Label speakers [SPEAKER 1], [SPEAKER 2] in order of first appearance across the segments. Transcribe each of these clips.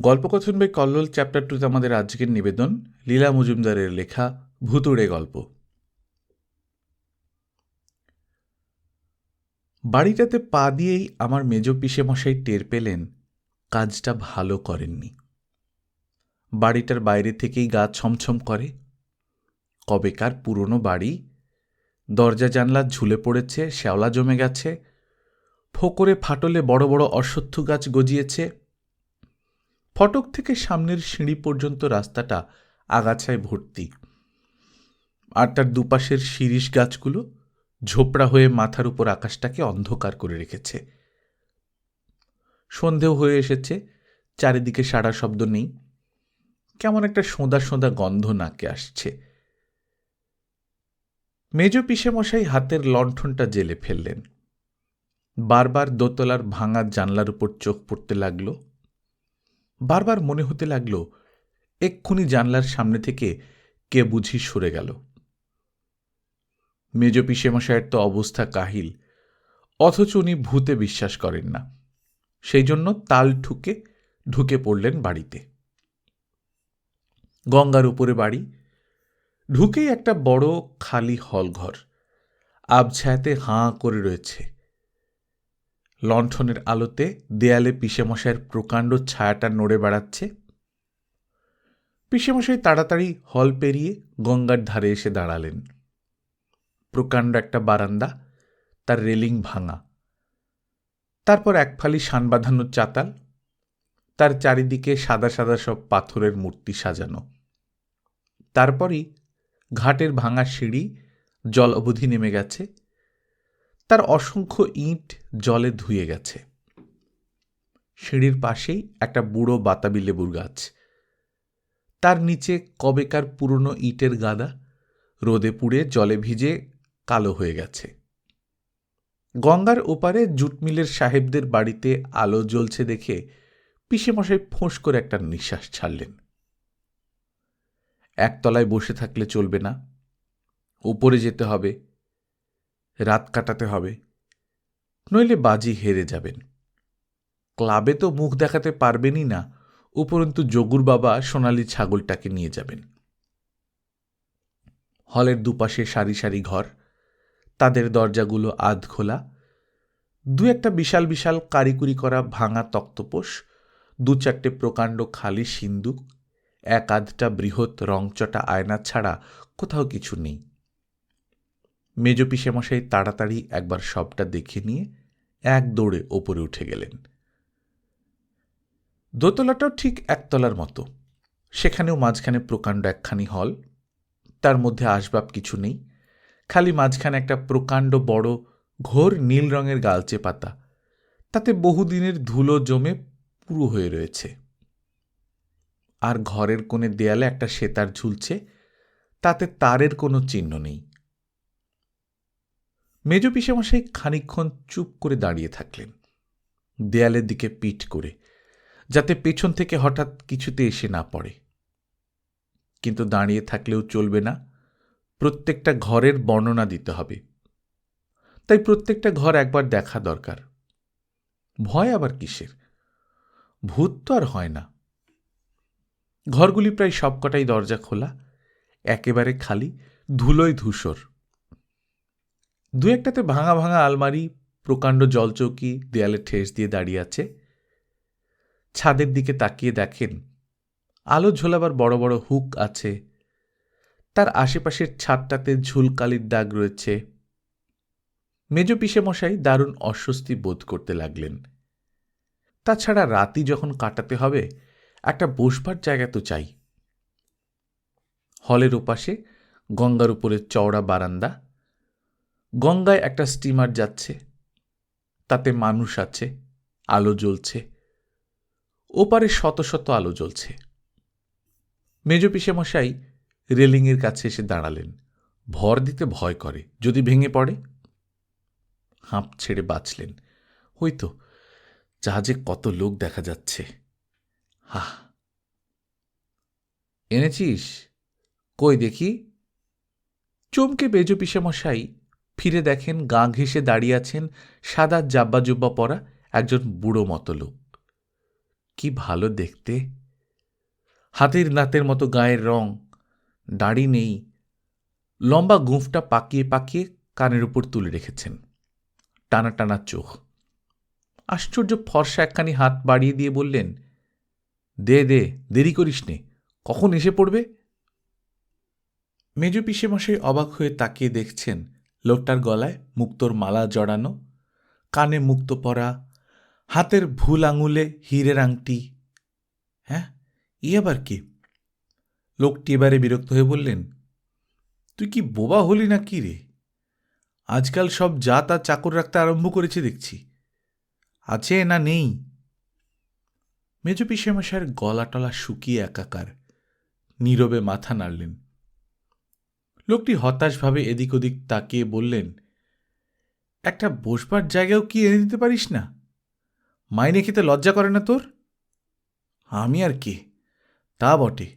[SPEAKER 1] গল্পকথন by Kallol chapter টুতে আমাদের আজকের নিবেদন, লীলা মজুমদারের লেখা, ভুতুড়ে গল্প। বাড়িটাতে পা দিয়েই আমার মেজ পিসে মশাই টের পেলেন, কাজটা ভালো করেননি। বাড়িটার বাইরে থেকেই গা ছমছম করে। কবেকার পুরনো বাড়ি, দরজা জানলা ঝুলে পড়েছে, শ্যাওলা জমে গেছে, ফোকরে ফাটলে বড় বড় অশ্বত্থ গাছ গজিয়েছে ফটক থেকে সামনের সিঁড়ি পর্যন্ত রাস্তাটা আগাছায় ভর্তি। আর তার দুপাশের শিরিষ গাছগুলো ঝোপড়া হয়ে মাথার উপর আকাশটাকে অন্ধকার করে রেখেছে। সন্ধেও হয়ে এসেছে, চারিদিকে সারা শব্দ নেই। কেমন একটা সোঁদা সোঁদা গন্ধ নাকে আসছে। মেজ পিসেমশাই হাতের লণ্ঠনটা জেলে ফেললেন। বারবার দোতলার ভাঙা জানলার উপর চোখ পড়তে লাগল। বারবার মনে হতে লাগল, এক্ষুনি জানলার সামনে থেকে কে বুঝি সরে গেল। মেজ পিসেমশায়ের তো অবস্থা কাহিল, অথচ উনি ভূতে বিশ্বাস করেন না। সেই জন্য তাল ঠুকে ঢুকে পড়লেন বাড়িতে। গঙ্গার উপরে বাড়ি, ঢুকেই একটা বড় খালি হলঘর, আবছায়াতে হাঁ করে রয়েছে। লণ্ঠনের আলোতে দেয়ালে পিসেমশাইয়ের প্রকাণ্ড ছায়াটা নড়ে বেড়াচ্ছে। পিসেমশাই তাড়াতাড়ি হল পেরিয়ে গঙ্গার ধারে এসে দাঁড়ালেন। প্রকাণ্ড একটা বারান্দা, তার রেলিং ভাঙা। তারপর এক ফালি শান বাঁধানো চাতাল, তার চারিদিকে সাদা সাদা সব পাথরের মূর্তি সাজানো। তারপরই ঘাটের ভাঙা সিঁড়ি জল অবধি নেমে গেছে। তার অসংখ্য ইঁট জলে ধুয়ে গেছে। সিঁড়ির পাশেই একটা বুড়ো বাতাবি লেবুর গাছ। তার নিচে কবেকার পুরনো ইটের গাদা রোদে পুড়ে জলে ভিজে কালো হয়ে গেছে। গঙ্গার ওপারে জুটমিলের সাহেবদের বাড়িতে আলো জ্বলছে দেখে পিসেমশাই ফোঁস করে একটা নিঃশ্বাস ছাড়লেন। একতলায় বসে থাকলে চলবে না। উপরে যেতে হবে। রাত কাটাতে হবে। নইলে বাজি হেরে যাবেন। ক্লাবে তো মুখ দেখাতে পারবেনই না, উপরন্তু যোগুর বাবা সোনালি ছাগলটাকে নিয়ে যাবেন। হলের দুপাশে সারি সারি ঘর, তাদের দরজাগুলো আধ খোলা, দু একটা বিশাল বিশাল কারিকুরি করা ভাঙা তক্তপোষ, দু চারটে প্রকাণ্ড খালি সিন্দুক, এক আধটা বৃহৎ রংচটা আয়না ছাড়া কোথাও কিছু নেই। মেজ পিসেমশাই তাড়াতাড়ি একবার সবটা দেখে নিয়ে এক দৌড়ে ওপরে উঠে গেলেন। দোতলাটাও ঠিক একতলার মতো। সেখানেও মাঝখানে প্রকাণ্ড একখানি হল। তার মধ্যে আসবাব কিছু নেই। খালি মাঝখানে একটা প্রকাণ্ড বড় ঘোর নীল রঙের গালচে পাতা। তাতে বহুদিনের ধুলো জমে পুরো হয়ে রয়েছে। আর ঘরের কোণে দেয়ালে একটা সেতার ঝুলছে। তাতে তারের কোনো চিহ্ন নেই। মেজ পিসেমশাই খানিক্ষণ চুপ করে দাঁড়িয়ে থাকলেন। দেয়ালের দিকে পিঠ করে, যাতে পেছন থেকে হঠাৎ কিছুতে এসে না পড়ে। কিন্তু দাঁড়িয়ে থাকলেও চলবে না। প্রত্যেকটা ঘরের বর্ণনা দিতে হবে। তাই প্রত্যেকটা ঘর একবার দেখা দরকার। ভয় আবার কিসের? ভূত তো আর হয় না। ঘরগুলি প্রায় সবকটাই দরজা খোলা, একেবারে খালি, ধুলোয় ধূসর। দু একটাতে ভাঙা ভাঙা আলমারি, প্রকাণ্ড জলচৌকি, দেয়ালে ঠেস দিয়ে দাঁড়িয়ে আছে। ছাদের দিকে তাকিয়ে দেখেন, আলো ঝোলাবার বড় বড় হুক আছে। তার আশেপাশের ছাদটাতে ঝুলকালির দাগ রয়েছে। মেজ পিসেমশাই দারুণ অস্বস্তি বোধ করতে লাগলেন। তাছাড়া রাতি যখন কাটাতে হবে, একটা বসবার জায়গা তো চাই। হলের ওপাশে গঙ্গার উপরে চওড়া বারান্দা গঙ্গায় একটা স্টিমার যাচ্ছে। তাতে মানুষ আছে, আলো জ্বলছে। ওপারে শত শত আলো জ্বলছে। মেজ পিসেমশাই রেলিংয়ের কাছে এসে দাঁড়ালেন। ভর দিতে ভয় করে, যদি ভেঙে পড়ে? হাঁপ ছেড়ে বাঁচলেন। ওই তো জাহাজে কত লোক দেখা যাচ্ছে। হা এনেছিস? কই দেখি? চমকে বেজো পিসেমশাই ফিরে দেখেন, গা ঘেঁষে দাঁড়িয়ে আছেন সাদা জাব্বা জুব্বা পরা একজন বুড়ো মতো লোক কি ভালো দেখতে। হাতের নাতের মতো গায়ের রং, দাড়ি নেই। লম্বা গুঁফটা পাকিয়ে পাকিয়ে কানের উপর তুলে রেখেছেন। টানা টানা চোখ। আশ্চর্য ফর্সা একখানি হাত বাড়িয়ে দিয়ে বললেন, দে দে, দেরি করিস নে, কখন এসে পড়বে? মেজু পিসেমশাই অবাক হয়ে তাকিয়ে দেখছেন লোকটার গলায় মুক্তোর মালা জড়ানো, কানে মুক্ত পরা, হাতের ভুল আঙুলে হীরের আংটি। হ্যাঁ ই আবার কি? লোকটি এবারে বিরক্ত হয়ে বললেন, তুই কি বোবা হলি না কি রে? আজকাল সব যা তা চাকর রাখতে আরম্ভ করেছে দেখছি। আছে না নেই? মেজ পিসেমশায়ের গলা টলা শুকিয়ে একাকার, নীরবে মাথা নাড়লেন। লোকটি হতাশভাবে এদিক ওদিক তাকিয়ে বললেন, একটা বসবার জায়গাও কি এনে দিতে পারিস না? মাইনে খেতে লজ্জা করে না তোর? আমি আর কে? তা বটে।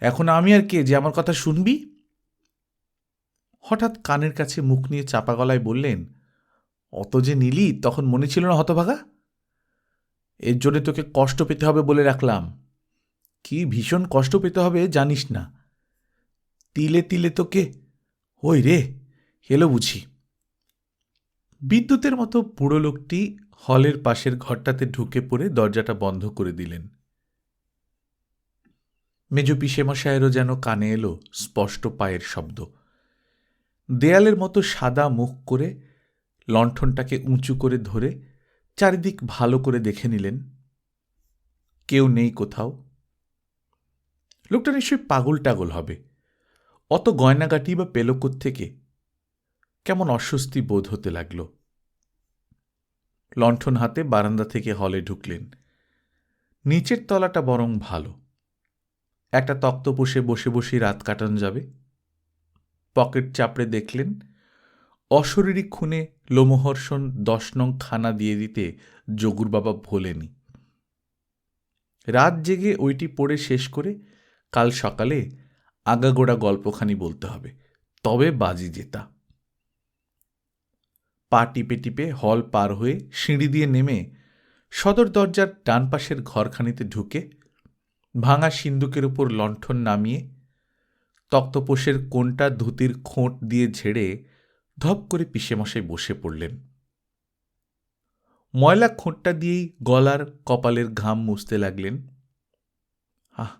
[SPEAKER 1] এখন আমি আর কে যে আমার কথা শুনবি? হঠাৎ কানের কাছে মুখ নিয়ে চাপা গলায় বললেন, অত যে নিলি তখন মনে ছিল না হতভাগা? এর জন্য তোকে কষ্ট পেতে হবে বলে রাখলাম। কি ভীষণ কষ্ট পেতে হবে জানিস না। তিলে তিলে তোকে? ওই রে, এলো বুঝি। বিদ্যুতের মতো বুড়ো লোকটি হলের পাশের ঘরটাতে ঢুকে পড়ে দরজাটা বন্ধ করে দিলেন। মেজ পিসেমশায়েরও যেন কানে এলো স্পষ্ট পায়ের শব্দ। দেয়ালের মতো সাদা মুখ করে লণ্ঠনটাকে উঁচু করে ধরে চারিদিক ভালো করে দেখে নিলেন। কেউ নেই কোথাও। লোকটা নিশ্চয়ই পাগল টাগল হবে। অত গয়নাগাটি বা পেল থেকে কেমন অস্বস্তি বোধ হতে লাগল। লণ্ঠন হাতে বারান্দা থেকে হলে ঢুকলেন। নিচের তলাটা বরং ভালো। একটা তক্তপোষে বসে বসেই রাত কাটানো যাবে। পকেট চাপড়ে দেখলেন, অশরীরী খুনে লোমহর্ষণ দশ নং খানা দিয়ে দিতে জগুর বাবা ভোলেনি। রাত জেগে ওইটি পড়ে শেষ করে কাল সকালে আগাগোড়া গল্পখানি বলতে হবে। তবে বাজি জেতা। পা টিপে টিপে হল পার হয়ে সিঁড়ি দিয়ে নেমে সদর দরজার ডান পাশের ঘরখানিতে ঢুকে ভাঙা সিন্দুকের উপর লণ্ঠন নামিয়ে তক্তপোষের কোনটা ধুতির খোঁট দিয়ে ঝেড়ে ধপ করে পিসেমশাই বসে পড়লেন। ময়লা খোঁটটা দিয়েই গলার কপালের ঘাম মুছতে লাগলেন। আহ,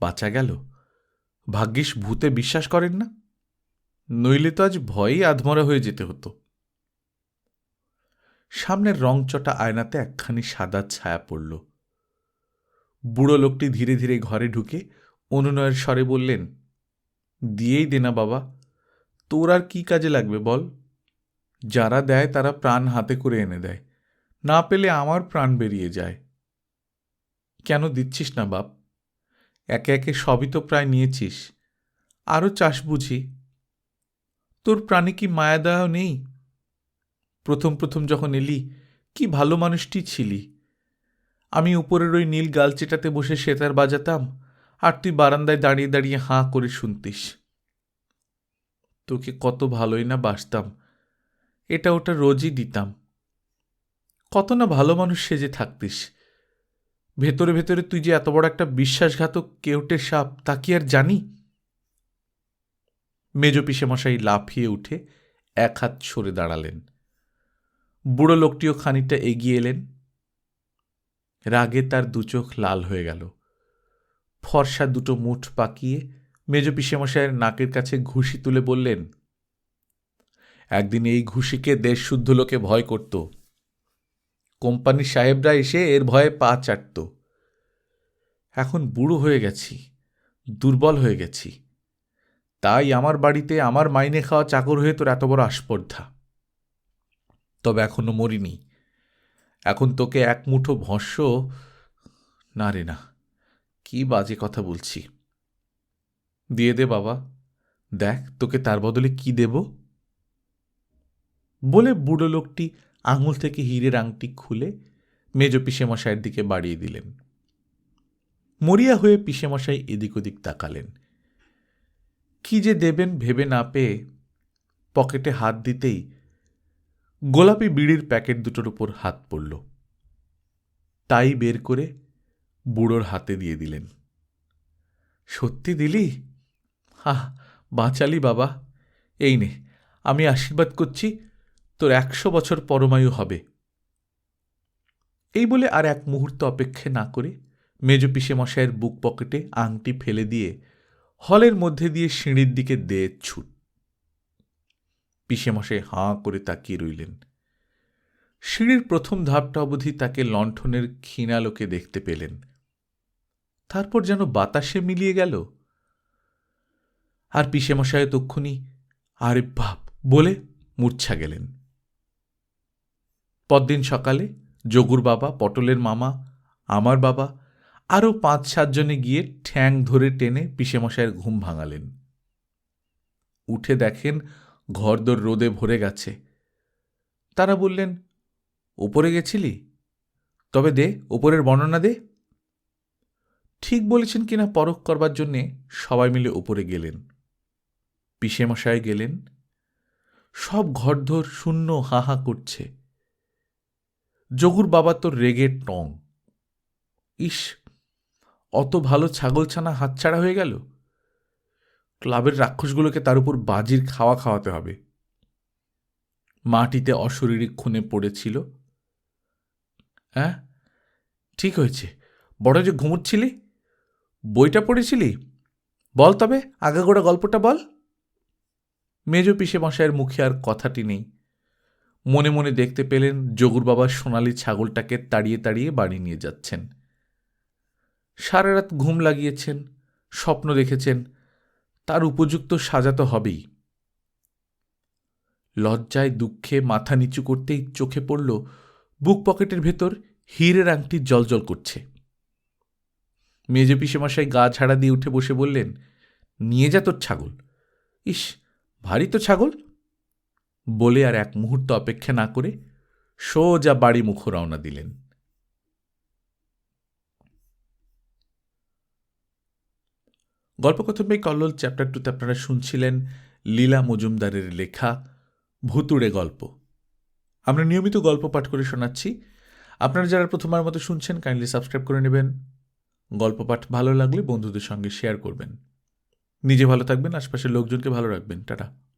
[SPEAKER 1] বাঁচা গেল। ভাগ্যিস ভূতে বিশ্বাস করেন না। নইলে তো আজ ভয়েই আধমরা হয়ে যেতে হতো। সামনের রংচটা আয়নাতে একখানি সাদা ছায়া পড়ল। বুড়ো লোকটি ধীরে ধীরে ঘরে ঢুকে অনুনয়ের স্বরে বললেন, দিয়েই দে না বাবা, তোর আর কি কাজে লাগবে বল? যারা দেয় তারা প্রাণ হাতে করে এনে দেয়, না পেলে আমার প্রাণ বেরিয়ে যায়। কেন দিচ্ছিস না বাপ? একে একে সবই তো প্রায় নিয়েছিস। আরও চাষ বুঝি। তোর প্রাণে কি মায়া দেওয়া নেই? প্রথম প্রথম যখন এলি, কি ভালো মানুষটি ছিলি। আমি উপরের ওই নীল গালচেটাতে বসে সেতার বাজাতাম, আর তুই বারান্দায় দাঁড়িয়ে দাঁড়িয়ে হাঁ করে শুনতিস। তোকে কত ভালোই না বাসতাম, এটা ওটা রোজই দিতাম। কত না ভালো মানুষ সেজে থাকতিস। ভেতরে ভেতরে তুই যে এত বড় একটা বিশ্বাসঘাতক কেউটে সাপ, তা কি আর জানি? মেজ পিসেমশাই লাফিয়ে উঠে এক হাত সরে দাঁড়ালেন। বুড়ো লোকটিও খানিকটা এগিয়ে এলেন। রাগে তার দু চোখ লাল হয়ে গেল। ফর্সা দুটো মুঠ পাকিয়ে মেজ পিসেমশাইয়ের নাকের কাছে ঘুষি তুলে বললেন, একদিন এই ঘুষিকে দেশশুদ্ধ লোকে ভয় করত। কোম্পানির সাহেবরা এসে এর ভয়ে পা চাটত। এখন বুড়ো হয়ে গেছি, দুর্বল হয়ে গেছি। তাই আমার বাড়িতে আমার মাইনে খাওয়া চাকর হয়ে তোর এত বড় আস্পর্ধা। তবে এখনও মরিনি। এখন তোকে এক মুঠো ভস্য, না রে না, কি বাজে কথা বলছি। দিয়ে দে বাবা, দেখ তোকে তার বদলে কি দেব? বলে বুড়ো লোকটি আঙুল থেকে হীরের আংটি খুলে মেজ পিসেমশাইয়ের দিকে বাড়িয়ে দিলেন। মরিয়া হয়ে পিসেমশাই এদিক ওদিক তাকালেন। কি যে দেবেন ভেবে না পেয়ে পকেটে হাত দিতেই গোলাপি বিড়ির প্যাকেট দুটোর উপর হাত পড়ল। তাই বের করে বুড়োর হাতে দিয়ে দিলেন। সত্যি দিলি? আহ, বাঁচালি বাবা। এই নে, আমি আশীর্বাদ করছি তোর একশো বছর পরমায়ু হবে। এই বলে আর এক মুহূর্ত অপেক্ষা না করে মেজ পিসে মশাইয়ের বুক পকেটে আংটি ফেলে দিয়ে হলের মধ্যে দিয়ে সিঁড়ির দিকে দে ছুট। পিসে মশাই হাঁ করে তাকিয়ে রইলেন। সিঁড়ির প্রথম ধাপটা অবধি তাকে লণ্ঠনের ক্ষীণালোকে দেখতে পেলেন। তারপর যেন বাতাসে মিলিয়ে গেল। আর পিসে মশাই তক্ষুনি আরে বাপ! বলে মূর্ছা গেলেন। পরদিন সকালে যোগুর বাবা, পটলের মামা, আমার বাবা আরও পাঁচ সাতজনে গিয়ে ঠ্যাং ধরে টেনে পিসেমশাইয়ের ঘুম ভাঙালেন। উঠে দেখেন ঘরদোর রোদে ভরে গেছে। তারা বললেন ওপরে গেছিলি? তবে দে ওপরের বর্ণনা দে। ঠিক বলেছেন কিনা পরখ করবার জন্যে সবাই মিলে উপরে গেলেন। পিসেমশায় গেলেন। সব ঘরধর শূন্য হা হা করছে। যোগুর বাবা তো রেগে টং। ইস, অত ভালো ছাগল ছাগলছানা হাতছাড়া হয়ে গেল? ক্লাবের রাক্ষসগুলোকে তার উপর বাজির খাওয়া খাওয়াতে হবে। মাটিতে অশরীরী খুনে পড়েছিল। হ্যাঁ ঠিক হয়েছে। বড় যে ঘুমোচ্ছিলি? বইটা পড়েছিলি? বল তবে, আগাগোড়া গল্পটা বল। মেজ পিসে মশাইয়ের মুখে আর কথাটি নেই। মনে মনে দেখতে পেলেন যোগুর বাবা সোনালি ছাগলটাকে তাড়িয়ে তাড়িয়ে বাড়ি নিয়ে যাচ্ছেন। সারা রাত ঘুম লাগিয়েছেন, স্বপ্ন দেখেছেন, তার উপযুক্ত সাজা তো হবেই। লজ্জায় দুঃখে মাথা নিচু করতেই চোখে পড়ল বুক পকেটের ভেতর হীরের আংটি জলজল করছে। মেজে পিসেমশাই গা ঝাড়া দিয়ে উঠে বসে বললেন, নিয়ে যা তোর ছাগল। ইস, ভারী তো ছাগল। বলে আর এক মুহূর্ত অপেক্ষা না করে সোজা বাড়ি মুখ রওনা দিলেন। গল্পকথন বাই কল্লোল চ্যাপ্টার টুতে আপনারা শুনছিলেন লীলা মজুমদারের লেখা ভুতুড়ে গল্প। আমরা নিয়মিত গল্প পাঠ করে শোনাচ্ছি। আপনারা যারা প্রথমবার মতো শুনছেন কাইন্ডলি সাবস্ক্রাইব করে নেবেন। গল্প পাঠ ভালো লাগলে বন্ধুদের সঙ্গে শেয়ার করবেন। নিজে ভালো থাকবেন, আশপাশের লোকজনকে ভালো রাখবেন। টাটা।